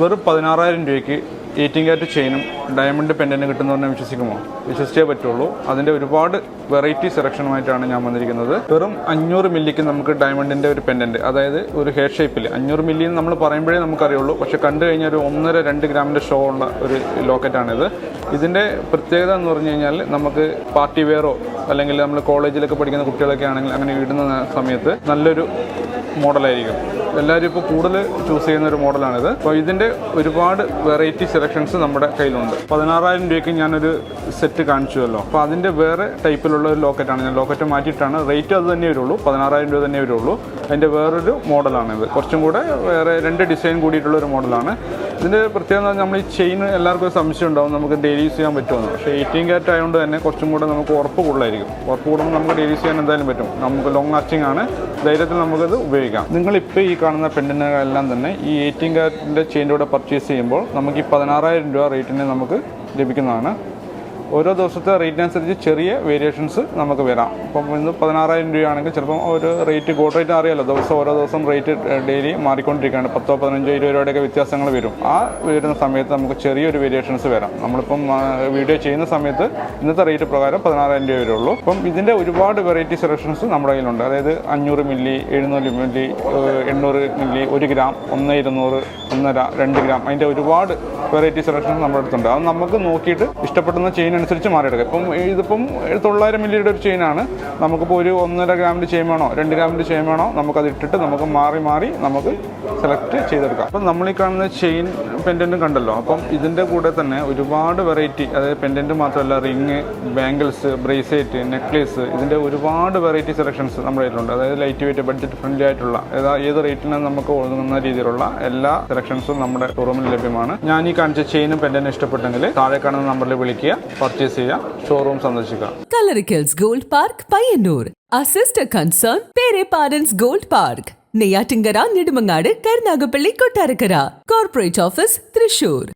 വെറും പതിനാറായിരം രൂപയ്ക്ക് എയ്റ്റീൻ കാറ്റ് ചെയിനും ഡയമണ്ട് പെൻഡന്റ് കിട്ടുന്ന പറഞ്ഞാൽ വിശ്വസിക്കുമോ? വിശ്വസിച്ചേ പറ്റുള്ളൂ. അതിന്റെ ഒരുപാട് വെറൈറ്റി സെലക്ഷനുമായിട്ടാണ് ഞാൻ വന്നിരിക്കുന്നത്. വെറും അഞ്ഞൂറ് മില്ലിക്ക് നമുക്ക് ഡയമണ്ടിന്റെ ഒരു പെൻഡന്റ് അതായത് ഒരു ഹെയർ ഷേപ്പിൽ അഞ്ഞൂറ് മില്ലി എന്ന് നമ്മൾ പറയുമ്പോഴേ നമുക്കറിയുള്ളൂ. പക്ഷെ കണ്ടു കഴിഞ്ഞാൽ ഒരു ഒന്നര രണ്ട് ഗ്രാമിന്റെ ഷോ ഉള്ള ഒരു ലോക്കറ്റാണിത് ഇതിന്റെ പ്രത്യേകത എന്ന് പറഞ്ഞു കഴിഞ്ഞാൽ നമുക്ക് പാർട്ടി വെയറോ അല്ലെങ്കിൽ നമ്മൾ കോളേജിലൊക്കെ പഠിക്കുന്ന കുട്ടികളൊക്കെ ആണെങ്കിൽ അങ്ങനെ ഇടുന്ന സമയത്ത് നല്ലൊരു മോഡലായിരിക്കും. എല്ലാവരും ഇപ്പോൾ കൂടുതൽ ചൂസ് ചെയ്യുന്ന ഒരു മോഡലാണിത്. അപ്പോൾ ഇതിന്റെ ഒരുപാട് വെറൈറ്റി സെലക്ഷൻസ് നമ്മുടെ കയ്യിലുണ്ട്. പതിനാറായിരം രൂപയ്ക്ക് ഞാനൊരു സെറ്റ് കാണിച്ചുവല്ലോ. അപ്പോൾ അതിന്റെ വേറെ ടൈപ്പിലുള്ള ഒരു ലോക്കറ്റാണ്. ഞാൻ ലോക്കറ്റ് മാറ്റിയിട്ടാണ്. റേറ്റ് അത് തന്നെ വരുള്ളൂ. പതിനാറായിരം രൂപ തന്നെ വരുള്ളൂ. അതിന്റെ വേറൊരു മോഡലാണ് ഇത്. കുറച്ചും കൂടെ വേറെ രണ്ട് ഡിസൈൻ കൂടിയിട്ടുള്ള ഒരു മോഡലാണ്. ഇതിന്റെ പ്രത്യേകത നമ്മൾ ഈ ചെയിൻ എല്ലാവർക്കും സംശയം ഉണ്ടാവും. നമുക്ക് ഡെയിലി യൂസ് ചെയ്യാൻ പറ്റുമെന്ന്. പക്ഷേ എയ്റ്റീൻ ക്യാരറ്റ് ആയതുകൊണ്ട് തന്നെ കുറച്ചും കൂടെ നമുക്ക് ഉറപ്പ് കൂടുതലായിരിക്കും. ഉറപ്പ് കൂടുമ്പോൾ നമുക്ക് ഡെയിലി യൂസ് ചെയ്യാൻ എന്തായാലും പറ്റും. നമുക്ക് ലോങ് ലാസ്റ്റിംഗ് ആണ്. ധൈര്യത്തിൽ നമുക്കത് ഉപയോഗിക്കാം. നിങ്ങളിപ്പോൾ ഈ കാണുന്ന പെണ്ണിനെല്ലാം തന്നെ ഈ എയ്റ്റീൻ ക്യാരറ്റിന്റെ ചെയിന്റെ കൂടെ പർച്ചേസ് ചെയ്യുമ്പോൾ നമുക്ക് ഈ പതിനാറായിരം രൂപ റേറ്റിന് നമുക്ക് ലഭിക്കുന്നതാണ്. ഓരോ ദിവസത്തെ റേറ്റിനനുസരിച്ച് ചെറിയ വേരിയേഷൻസ് നമുക്ക് വരാം. ഇപ്പം ഇന്ന് പതിനാറായിരം രൂപയാണെങ്കിൽ ചിലപ്പം ഒരു റേറ്റ് ഗോൾഡ് റേറ്റ് അറിയാലോ. ദിവസം ഓരോ ദിവസം റേറ്റ് ഡെയിലി മാറിക്കൊണ്ടിരിക്കുകയാണ്. പത്തോ പതിനഞ്ചോ ഇരുപത് രൂപയുടെയൊക്കെ വ്യത്യാസങ്ങൾ വരും. ആ വരുന്ന സമയത്ത് നമുക്ക് ചെറിയൊരു വേരിയേഷൻസ് വരാം. നമ്മളിപ്പം വീഡിയോ ചെയ്യുന്ന സമയത്ത് ഇന്നത്തെ റേറ്റ് പ്രകാരം പതിനാറായിരം രൂപ വരുള്ളൂ. അപ്പം ഇതിന്റെ ഒരുപാട് വെറൈറ്റി സെലക്ഷൻസ് നമ്മുടെ കയ്യിലുണ്ട്. അതായത് അഞ്ഞൂറ് മില്ലി എഴുന്നൂറ് മില്ലി എണ്ണൂറ് മില്ലി ഒരു ഗ്രാം ഒന്ന് ഇരുന്നൂറ് ഒന്നര രണ്ട് ഗ്രാം അതിന്റെ ഒരുപാട് വെറൈറ്റി സെലക്ഷൻസ് നമ്മുടെ അടുത്തുണ്ട്. അത് നമുക്ക് നോക്കിയിട്ട് ഇഷ്ടപ്പെടുന്ന ചെയിൻ അനുസരിച്ച് മാറിയെടുക്കുക ഇപ്പം ഇതിപ്പം തൊള്ളായിരം മില്ലിയുടെ ഒരു ചെയിനാണ് നമുക്കിപ്പോൾ ഒരു ഒന്നര ഗ്രാമിന്റെ ചെയിൻ വേണോ രണ്ട് ഗ്രാമിന്റെ ചെയിൻ വേണോ നമുക്കത് ഇട്ടിട്ട് നമുക്ക് മാറി മാറി നമുക്ക് സെലക്ട് ചെയ്തെടുക്കാം. അപ്പം നമ്മൾ ഈ കാണുന്ന ചെയിൻ പെൻഡന്റും കണ്ടല്ലോ. അപ്പം ഇതിന്റെ കൂടെ തന്നെ ഒരുപാട് വെറൈറ്റി അതായത് പെൻഡന്റ് മാത്രമല്ല റിങ് ബാംഗിൾസ് ബ്രേസ്ലെറ്റ് നെക്ലേസ് ഇതിന്റെ ഒരുപാട് വെറൈറ്റി സെലക്ഷൻസ് നമ്മുടെ കയ്യിലുണ്ട്. അതായത് ലൈറ്റ് വെയിറ്റ് ബഡ്ജറ്റ് ഫ്രണ്ട്ലി ആയിട്ടുള്ള ഏതാ റേറ്റിനും നമുക്ക് ഒതുങ്ങുന്ന രീതിയിലുള്ള എല്ലാ സെലക്ഷൻസും നമ്മുടെ ഷോറൂമിൽ ലഭ്യമാണ്. ഞാൻ ഈ കാണിച്ച ചെയിനും പെൻഡന്റും ഇഷ്ടപ്പെട്ടെങ്കിൽ താഴെ കാണുന്ന നമ്പറിൽ വിളിക്കുക. പർച്ചേസ് ചെയ്യാം ഷോറൂം സന്ദർശിക്കുക Coloricals gold park Payyanur a sister concern പേരെ parents gold park. Neyyattinkara Nedumangad Karunagappally Kottarakkara corporate office Thrissur